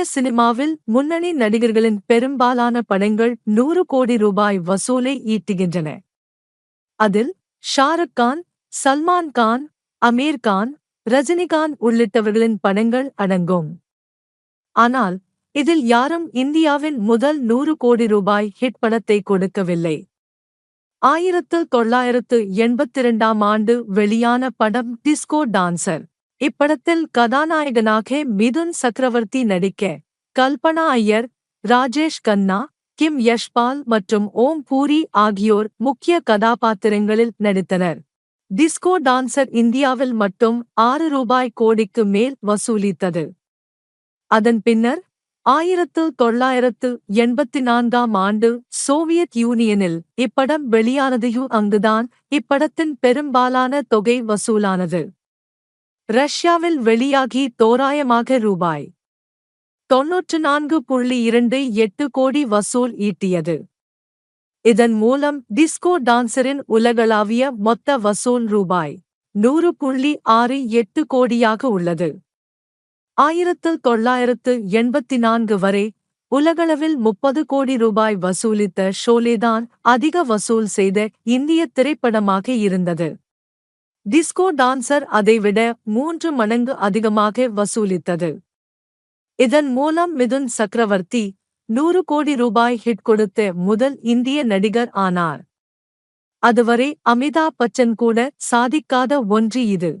இந்திய சினிமாவில் முன்னணி நடிகர்களின் பெரும்பாலான படங்கள் நூறு கோடி ரூபாய் வசூலை ஈட்டுகின்றன. அதில் ஷாருக் கான் சல்மான் கான் அமீர் கான் ரஜினிகாந்த் உள்ளிட்டவர்களின் படங்கள் அடங்கும். ஆனால் இதில் யாரும் இந்தியாவின் முதல் நூறு கோடி ரூபாய் ஹிட் படத்தை கொடுக்கவில்லை. ஆயிரத்து தொள்ளாயிரத்து எண்பத்திரண்டாம் ஆண்டு வெளியான படம் டிஸ்கோ டான்சர். இப்படத்தில் கதாநாயகனாக மிதுன் சக்கரவர்த்தி நடிக்க கல்பனா ஐயர் ராஜேஷ் கன்னா கிம் யஷ்பால் மற்றும் ஓம் பூரி ஆகியோர் முக்கிய கதாபாத்திரங்களில் நடித்தனர். டிஸ்கோ டான்சர் இந்தியாவில் மட்டும் ஆறு ரூபாய் கோடிக்கு மேல் வசூலித்தது. அதன் பின்னர் ஆயிரத்து தொள்ளாயிரத்து எண்பத்தி நான்காம் ஆண்டு சோவியத் யூனியனில் இப்படம் வெளியானதையும் அங்குதான் இப்படத்தின் பெரும்பாலான தொகை வசூலானது. ரஷ்யாவில் வெளியாகி தோராயமாக ரூபாய் தொன்னூற்று நான்கு புள்ளி இரண்டு எட்டு கோடி வசூல் ஈட்டியது. இதன் மூலம் டிஸ்கோ டான்சரின் உலகளாவிய மொத்த வசூல் ரூபாய் நூறு புள்ளி ஆறு எட்டு கோடியாக உள்ளது. ஆயிரத்து தொள்ளாயிரத்து எண்பத்தி நான்கு வரை உலகளவில் முப்பது கோடி ரூபாய் வசூலித்த ஷோலேதான் அதிக வசூல் செய்த இந்திய திரைப்படமாக இருந்தது. டிஸ்கோ டான்சர் அதைவிட மூன்று மடங்கு அதிகமாக வசூலித்தது. இதன் மூலம் மிதுன் சக்கரவர்த்தி நூறு கோடி ரூபாய் ஹிட் கொடுத்த முதல் இந்திய நடிகர் ஆனார். அதுவரை அமிதாப் பச்சன் கூட சாதிக்காத ஒன்று இது.